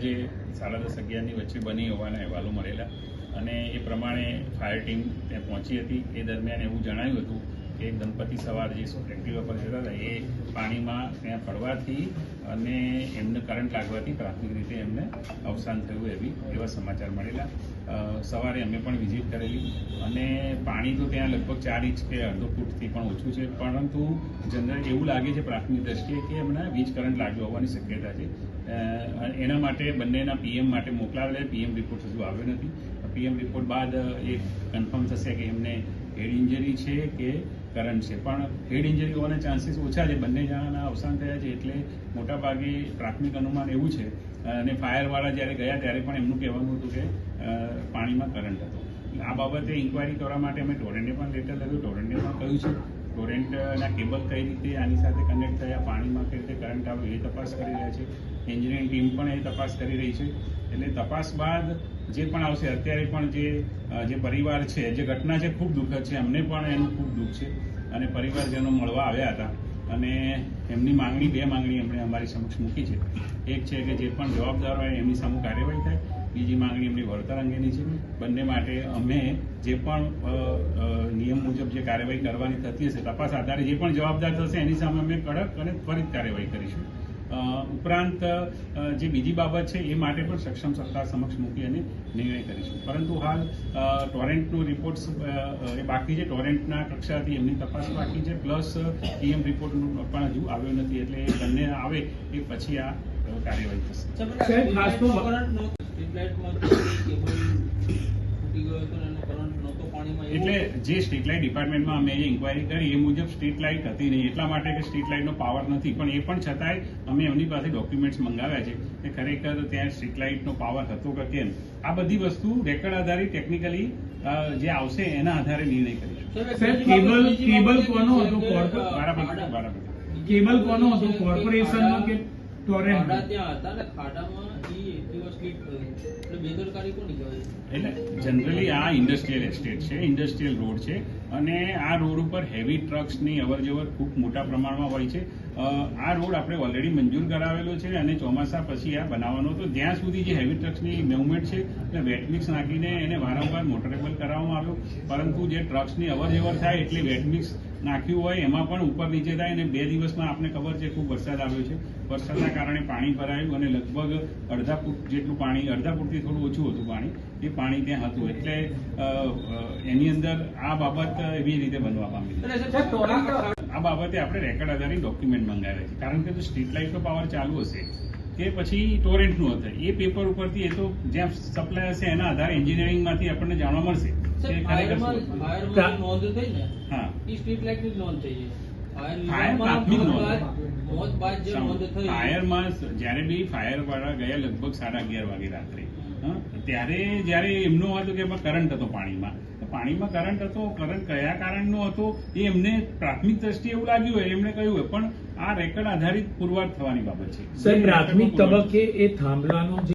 અંદાજે સાડા દસ અગિયારની વચ્ચે બની હોવાના અહેવાલો મળેલા. અને એ પ્રમાણે ફાયર ટીમ ત્યાં પહોંચી હતી. એ દરમિયાન એવું જણાયું હતું એક દંપતી સવાર જે એક્ટિવા પર જતા હતા, એ પાણીમાં ત્યાં પડવાથી અને એમને કરંટ લાગવાથી પ્રાથમિક રીતે એમને અવસાન થયું એવી, એવા સમાચાર મળેલા. સવારે અમે પણ વિઝિટ કરેલી અને પાણી તો ત્યાં લગભગ ચાર ઇંચ કે અડધો ફૂટથી પણ ઓછું છે, પરંતુ જનરલ એવું લાગે છે પ્રાથમિક દ્રષ્ટિએ કે એમને વીજ કરંટ લાગ્યો હોવાની શક્યતા છે. એના માટે બંનેના પીએમ માટે મોકલાવેલા પીએમ રિપોર્ટ હજુ આવ્યો નથી. પીએમ રિપોર્ટ બાદ એ કન્ફર્મ થશે કે એમને હેડ ઇન્જરી છે કે કરંટ છે. પણ હેડ ઇન્જરી હોવાના ચાન્સીસ ઓછા છે. બંને જણાના અવસાન થયા છે એટલે મોટાભાગે પ્રાથમિક અનુમાન એવું છે. અને ફાયરવાળા જ્યારે ગયા ત્યારે પણ એમનું કહેવાનું હતું કે પાણીમાં કરંટ હતો. આ બાબતે ઇન્કવાયરી કરવા માટે અમે ટોરેન્ટને પણ લેટર લખ્યું. ટોરેન્ટને પણ કહ્યું છે, ટોરેન્ટના કેબલ કઈ રીતે આની સાથે કનેક્ટ થયા? પાણીમાં કઈ રીતે કરંટ આવ્યો? એ તપાસ કરી રહ્યા છે. એન્જિનિયરિંગ ટીમ પણ એ તપાસ કરી રહી છે. એટલે તપાસ બાદ જે પણ આવશે, અત્યારે પણ જે જે પરિવાર છે, જે ઘટના છે, ખૂબ દુઃખદ છે. અમને પણ એનું ખૂબ દુઃખ છે અને પરિવારજનો મળવા આવ્યા હતા. અને એમની માંગણી, બે માંગણી એમણે અમારી સમક્ષ મૂકી છે. એક છે કે જે પણ જવાબદાર હોય એમની સામે કાર્યવાહી થાય. બીજી માંગણી એમની વળતર અંગેની છે. બંને માટે અમે જે પણ નિયમ મુજબ જે કાર્યવાહી કરવાની થતી હશે, તપાસ આધારે જે પણ જવાબદાર થશે, એની સામે અમે કડક અને ત્વરિત કાર્યવાહી કરીશું. ઉપરાંત જે બીજી બાબત છે એ માટે પણ સક્ષમ સત્તા સમક્ષ મૂકી અને નિર્ણય કરીશું. પરંતુ હાલ ટોરેન્ટનો રિપોર્ટ્સ એ બાકી છે ટોરેન્ટના કક્ષાથી એમની તપાસ બાકી છે પ્લસ પીએમ રિપોર્ટનું પણ હજુ આવ્યો નથી એટલે એ બંને આવે એ પછી આ કાર્યવાહી થશે સાહેબ, ખાસ તો- સ્ટ્રીટ લાઇટમાં કેબલ ફૂટી ગયો હતો અને કરંટ નહોતો પાણીમાં એવું- એટલે જે સ્ટ્રીટ લાઇટ ડિપાર્ટમેન્ટમાં અમે જે ઇન્કવાયરી કરી એ મુજબ સ્ટ્રીટ લાઇટ હતી નહીં. એટલા માટે કે સ્ટ્રીટ લાઇટનો પાવર નથી. પણ એ પણ છતાંય અમે એમની પાસે ડોક્યુમેન્ટ્સ મંગાવ્યા છે કે ખરેખર ત્યાં સ્ટ્રીટ લાઇટનો પાવર હતો કે કેમ. આ બધી વસ્તુ રેકર્ડ આધારિત ટેકનિકલી જે આવશે એના આધારે નિર્ણય કરીશું સાહેબ, કેબલ- કેબલ કોનો હતો? બરાબર કેબલ કોનો હતો? કોર્પોરેશનનો કે ટોરેન્ટ ત્યાં હતા ને ખાડામાં એટલે જનરલી આ ઇન્ડસ્ટ્રીયલ એસ્ટેટ છે ઇન્ડસ્ટ્રીયલ રોડ છે અને આ રોડ ઉપર હેવી ટ્રક્સની અવર જવર ખૂબ મોટા પ્રમાણમાં હોય છે. આ રોડ આપણે ઓલરેડી મંજૂર કરાવેલો છે અને ચોમાસા પછી આ બનાવવાનો તો જ્યાં સુધી જે હેવી ટ્રક્સની મૂવમેન્ટ છે, એટલે વેટ મિક્સ નાખીને એને વારંવાર મોટરેબલ કરાવવામાં આવ્યો. પરંતુ જે ટ્રક્સની અવર જવર થાય એટલે વેટ મિક્સ નાખ્યું હોય, એમાં પણ ઉપર નીચે થાય અને બે દિવસમાં આપને ખબર છે, ખૂબ વરસાદ આવ્યો છે. વરસાદના કારણે પાણી ભરાયું અને લગભગ અડધા ફૂટ જેટલું પાણી, અડધા ફૂટથી થોડું ઓછું હતું પાણી, એ પાણી ત્યાં હતું. એટલે એની અંદર આ બાબત એવી રીતે બનવા પામી. આ બાબતે આપણે રેકર્ડ આધારિત ડોક્યુમેન્ટ મંગાવ્યા છે. કારણ કે જો સ્ટ્રીટ લાઇટનો પાવર ચાલુ હશે કે પછી ટોરેન્ટનું હતું એ પેપર ઉપરથી એ તો જ્યાં સપ્લાય હશે એના આધારે એન્જિનિયરિંગમાંથી આપણને જાણવા મળશે ફાયરમાં નોંધ થઈ ને હા. સ્ટ્રીટ લાઇટની નોંધ થઈ છે જ્યારે બી ફાયર વાળા ગયા લગભગ સાડા અગિયાર વાગે રાત્રે ત્યારે જ્યારે એમનો હતો કે કરંટ હતો પાણીમાં પાણીમાં કરંટ હતો કરંટ કયા કારણનો હતો એ એમને પ્રાથમિક દ્રષ્ટિએ એવું લાગ્યું હોય એમણે કહ્યું હોય. પણ આ રેકર્ડ આધારિત પુરવાર થવાની બાબત છે. સાહેબ પ્રાથમિક તબક્કે એ થાંભલાનો જે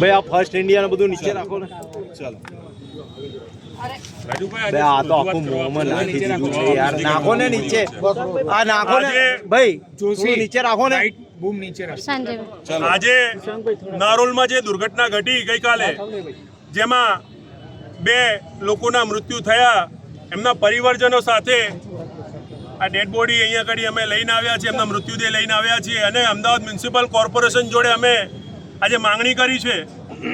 ભાઈ આ ફર્સ્ટ ઇન્ડિયા બધું નીચે રાખો ને. ચાલો. બે આ તો આખું મોંમાં નાખી દીધું છે યાર નાખો ને નીચે. આ નાખો ને. ભાઈ થોડું નીચે રાખો ને. બૂમ નીચે રાખ. આજે નારોલમાં જે દુર્ઘટના ઘટી ગઈકાલે જેમાં બે લોકોના મૃત્યુ થયા એમના પરિવારજનો સાથે આ ડેડ બોડી અહીંયા આગળ અમે લઈને આવ્યા છીએ એમના મૃત્યુદેહ લઈને આવ્યા છીએ અને અમદાવાદ મ્યુનિસિપલ કોર્પોરેશન જોડે અમે આજે માંગણી કરી છે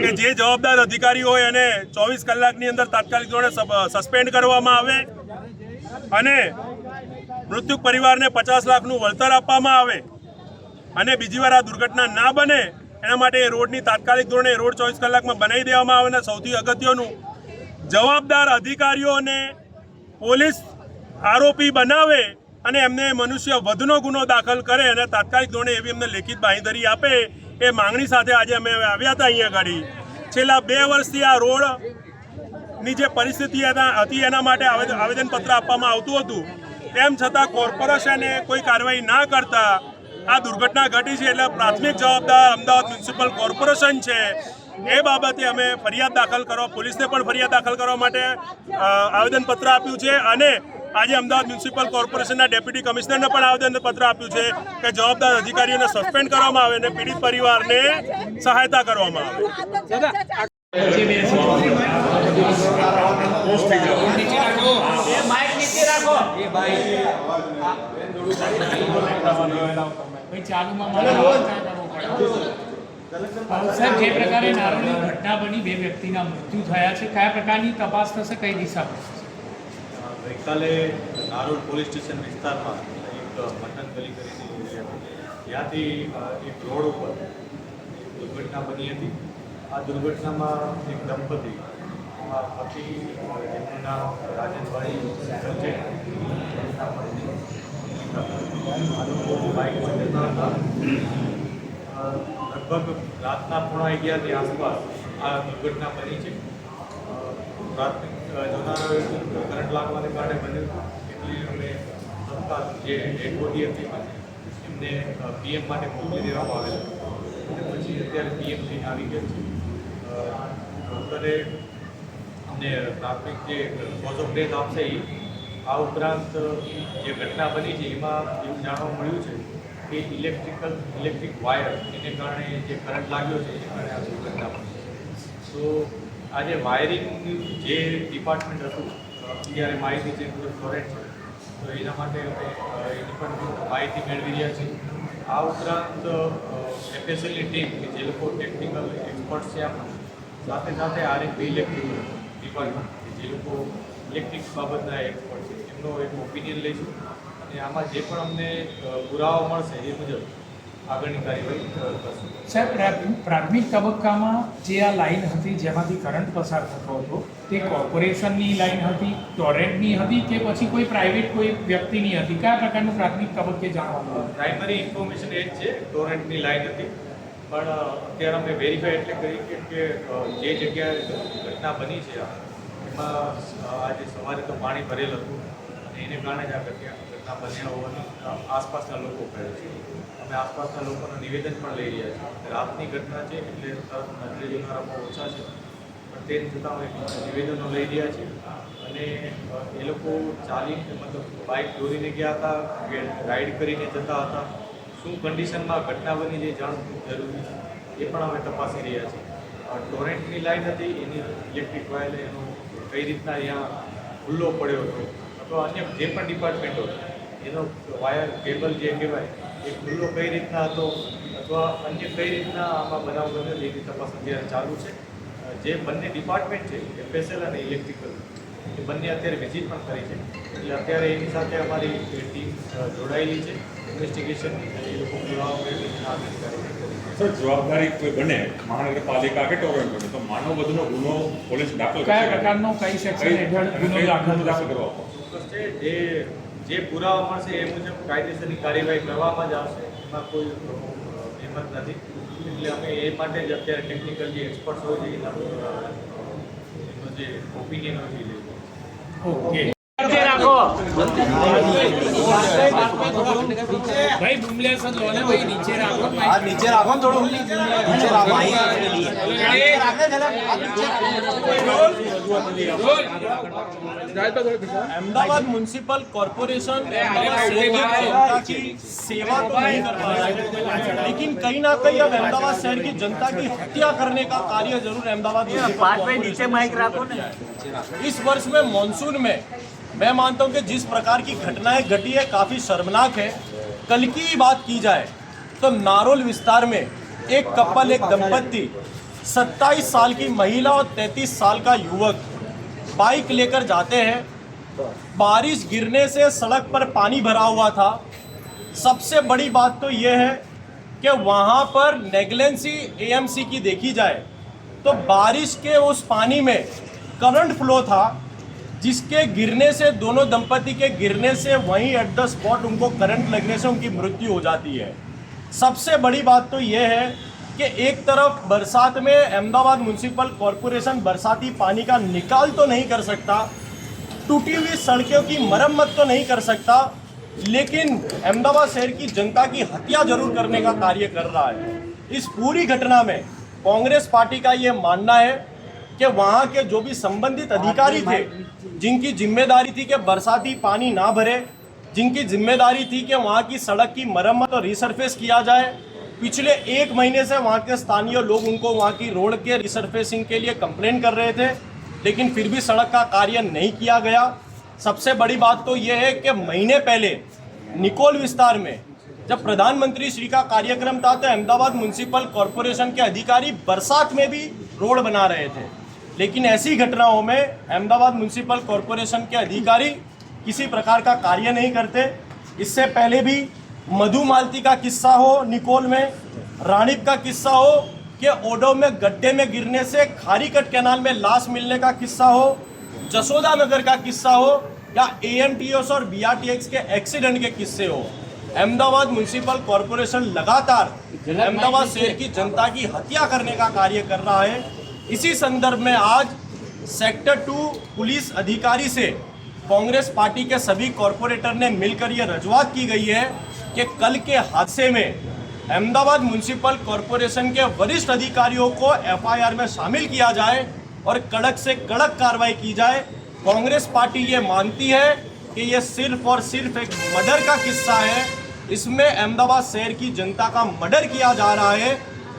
કે જે જવાબદાર અધિકારી હોય એને ચોવીસ કલાકની અંદર તાત્કાલિક ધોરણે સસ્પેન્ડ કરવામાં આવે અને મૃત્યુ પરિવારને પચાસ લાખનું વળતર આપવામાં આવે અને બીજી વાર આ દુર્ઘટના ના બને, એના માટે એ રોડની તાત્કાલિક ધોરણે રોડ ચોવીસ કલાકમાં બનાવી દેવામાં આવે અને સૌથી અગત્યનું જવાબદાર અધિકારીઓને પોલીસ આરોપી બનાવે અને એમને મનુષ્ય વધનો ગુનો દાખલ કરે અને તાત્કાલિક ધોરણે એવી એમને લેખિત બાંહેધરી આપે એ માંગણી સાથે આજે અમે આવ્યા હતા અહીંયા આગળ છેલ્લા બે વર્ષથી આ રોડની જે પરિસ્થિતિ હતી, એના માટે આવેદન આવેદનપત્ર આપવામાં આવતું હતું. તેમ છતાં કોર્પોરેશને કોઈ કાર્યવાહી ના કરતા આ દુર્ઘટના ઘટી છે એટલે પ્રાથમિક જવાબદાર અમદાવાદ મ્યુનિસિપલ કોર્પોરેશન છે. એ બાબતે અમે ફરિયાદ દાખલ કરવા, પોલીસને પણ ફરિયાદ દાખલ કરવા માટે આવેદનપત્ર આપ્યું છે અને આજે અમદાવાદ મ્યુનિસિપલ કોર્પોરેશનના ડેપ્યુટી કમિશનરને પણ આવેદનપત્ર આપ્યું છે કે જવાબદાર અધિકારીઓને સસ્પેન્ડ કરવામાં આવે અને પીડિત પરિવારને સહાયતા કરવામાં આવે. સાહેબ, જે પ્રકારે નારોલની ઘટના બની, બે વ્યક્તિના મૃત્યુ થયા છે, કયા પ્રકારની તપાસ થશે, કઈ દિશા પર ગઈકાલે નારોલ પોલીસ સ્ટેશન વિસ્તારમાં એક મટન ગલી કરીને એરિયા. ત્યાંથી એક રોડ ઉપર દુર્ઘટના બની હતી. આ દુર્ઘટનામાં એક દંપતી પતિ એમનું નામ આ લોકો બાઇક પર હતા. લગભગ રાતના પોણા અગિયારની આસપાસ આ દુર્ઘટના બની છે. પ્રાથમિક જોનારો કરંટ લાગવાને કારણે બન્યું. એટલે અમે તત્કાલ જે ડેડ એમને પીએમ માટે મોકલી દેવામાં આવેલ. અને પછી અત્યારે પીએમ આવી ગયા છે. ડૉક્ટરે અમને પ્રાથમિક જે કોઝ ઓફ આપશે એ આ ઉપરાંત જે ઘટના બની છે, એમાં એવું જાણવા મળ્યું છે કે ઇલેક્ટ્રિકલ ઇલેક્ટ્રિક વાયર એને કારણે જે કરંટ લાગ્યો છે, એને કારણે આ દુર્ઘટના બની છે. તો આજે વાયરિંગનું જે ડિપાર્ટમેન્ટ હતું, અત્યારે માહિતી જે ફોરેન છે. તો એના માટે અમે એની પણ માહિતી મેળવી રહ્યા છીએ. આ ઉપરાંત એફએસએલની ટીમ કે જે લોકો ટેકનિકલ એક્સપર્ટ છે આમાં સાથે સાથે આરએનબી ઇલેક્ટ્રિક ડિપાર્ટમેન્ટ જે લોકો ઇલેક્ટ્રિક બાબતના એક્સપર્ટ છે, એમનો એક ઓપિનિયન લઈશું. અને આમાં જે પણ અમને પુરાવા મળશે એ મુજબ આગળની કાર્યવાહી સાહેબ પ્રા- પ્રાથમિક તબક્કામાં જે આ લાઈન હતી જેમાંથી કરંટ પસાર થતો હતો તે કોર્પોરેશનની લાઈન હતી ટોરેન્ટની હતી કે પછી કોઈ પ્રાઇવેટ કોઈ વ્યક્તિની હતી? કયા પ્રકારનું પ્રાથમિક તબક્કે જાણવાનું પ્રાઇમરી ઇન્ફોર્મેશન એ જ છે ટોરેન્ટની લાઈન હતી. પણ અત્યારે અમે વેરીફાઈ એટલે કરી કે કે જે જગ્યાએ ઘટના બની છે એમાં આજે સવારે તો પાણી ભરેલ હતું. અને એને કારણે જ આ ઘટના બન્યા હોવાનું આસપાસના લોકો કહે છે. અમે આસપાસના લોકોનું નિવેદન પણ લઈ રહ્યા છીએ રાતની ઘટના છે એટલે તરત નજરે જોનારા ઓછા છે. પણ તેમ છતાં અમે નિવેદનો લઈ રહ્યા છીએ. અને એ લોકો ચાલી મતલબ બાઇક દોરીને ગયા હતા રાઈડ કરીને જતા હતા. શું કન્ડિશનમાં ઘટના બની જે જાણવું જરૂરી છે. એ પણ અમે તપાસી રહ્યા છીએ. ટોરેન્ટની લાઇન હતી, એની ઇલેક્ટ્રિક વાયર એનો કઈ રીતના અહીંયા ખુલ્લો પડ્યો હતો. અથવા અન્ય જે પણ ડિપાર્ટમેન્ટો એનો વાયર કેબલ જે કહેવાય એ ખુલ્લો કઈ રીતના હતો અથવા અન્ય કઈ રીતના આમાં બનાવ બન્યો એની તપાસ અત્યારે ચાલુ છે. જે બંને ડિપાર્ટમેન્ટ છે એફએસએલ અને ઇલેક્ટ્રિકલ એ બંને અત્યારે વિઝિટ પણ કરી છે. એટલે અત્યારે એની સાથે અમારી ટીમ જોડાયેલી છે ઇન્વેસ્ટિગેશનની એ લોકો પુરાવા મેળવીને આગળ કાર્યવાહી કરી સર જવાબદારી કોઈ બને? મહાનગરપાલિકા કે ટોરેન્ટ બને? તો માનવ વધુનો ગુનો પોલીસ દાખલ કયા પ્રકારનો કઈ સેક્શન કઈ- હેઠળ ગુનો દાખલ કરવો ચોક્કસ છે. જે જે પુરાવા મળશે એ મુજબ કાયદેસરની કાર્યવાહી કરવામાં જ આવશે. એમાં કોઈ હિંમત નથી. એટલે અમે એ માટે જ અત્યારે ટેકનિકલ જે એક્સપર્ટ હોય છે, એના જે ઓપિનિયન હોય છે. ઓકે ભાઈ બુમલેશન લો ને ભાઈ નીચે રાખો આ નીચે રાખો ને થોડું નીચે રાખો अहमदाबाद म्यूनसिपल कॉरपोरेशन अहमदाबाद शहर की जनता की सेवा तो नहीं कर पा रहा है लेकिन कहीं ना कहीं अब अहमदाबाद शहर की जनता की हत्या करने का कार्य जरूर अहमदाबाद नीचे माइक रखो इस वर्ष में मानसून में मैं मानता हूँ कि जिस प्रकार की घटनाएँ घटी है, काफ़ी शर्मनाक है। कल की बात की जाए तो नारोल विस्तार में एक कपल, एक दंपत्ति 27 साल की महिला और 33 साल का युवक बाइक लेकर जाते हैं। बारिश गिरने से सड़क पर पानी भरा हुआ था। सबसे बड़ी बात तो यह है कि वहाँ पर नेगलेंसी एएमसी की देखी जाए तो बारिश के उस पानी में करंट फ्लो था। जिसके गिरने से दोनों दंपति के गिरने से वहीं एट द स्पॉट उनको करंट लगने से उनकी मृत्यु हो जाती है। सबसे बड़ी बात तो यह है कि एक तरफ़ बरसात में अहमदाबाद म्यूनसिपल कॉरपोरेशन बरसाती पानी का निकाल तो नहीं कर सकता टूटी हुई सड़कों की मरम्मत तो नहीं कर सकता लेकिन अहमदाबाद शहर की जनता की हत्या ज़रूर करने का कार्य कर रहा है। इस पूरी घटना में कांग्रेस पार्टी का ये मानना है कि वहाँ के जो भी संबंधित अधिकारी थे जिनकी ज़िम्मेदारी थी कि बरसाती पानी ना भरे, जिनकी ज़िम्मेदारी थी कि वहाँ की सड़क की मरम्मत और रिसरफेस किया जाए, पिछले एक महीने से वहाँ के स्थानीय लोग उनको वहाँ की रोड के रिसरफेसिंग के लिए कंप्लेन कर रहे थे, लेकिन फिर भी सड़क का कार्य नहीं किया गया। सबसे बड़ी बात तो ये है कि महीने पहले निकोल विस्तार में जब प्रधानमंत्री श्री का कार्यक्रम था तो अहमदाबाद म्यूनसिपल कॉरपोरेशन के अधिकारी बरसात में भी रोड बना रहे थे। लेकिन ऐसी घटनाओं में अहमदाबाद म्यूनसिपल कॉरपोरेशन के अधिकारी किसी प्रकार का कार्य नहीं करते। इससे पहले भी मधु मालती का किस्सा हो निकोल में रानीप का किस्सा हो कि ओडो में गड्ढे में गिरने से खारीकट कैनाल में लाश मिलने का किस्सा हो जसोदा नगर का किस्सा हो या ए और बीआरटीएक्स के एक्सीडेंट के किस्से हो। अहमदाबाद म्यूनसिपल कॉरपोरेशन लगातार अहमदाबाद शहर की जनता की हत्या करने का कार्य कर रहा है। इसी संदर्भ में आज सेक्टर टू पुलिस अधिकारी से कांग्रेस पार्टी के सभी कॉरपोरेटर ने मिलकर ये रजूआत की गई है कि कल के हादसे में अहमदाबाद म्यूनसिपल कॉरपोरेशन के वरिष्ठ अधिकारियों को एफआईआर में शामिल किया जाए और कड़क से कड़क कार्रवाई की जाए। कांग्रेस पार्टी ये मानती है कि ये सिर्फ़ और सिर्फ़ एक मर्डर का किस्सा है। इसमें अहमदाबाद शहर की जनता का मर्डर किया जा रहा है।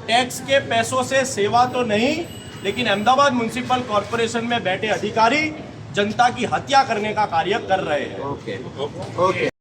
टैक्स के पैसों से सेवा तो नहीं लेकिन अहमदाबाद म्यूनसिपल कॉरपोरेशन में बैठे अधिकारी जनता की हत्या करने का कार्य कर रहे हैं ओके ओके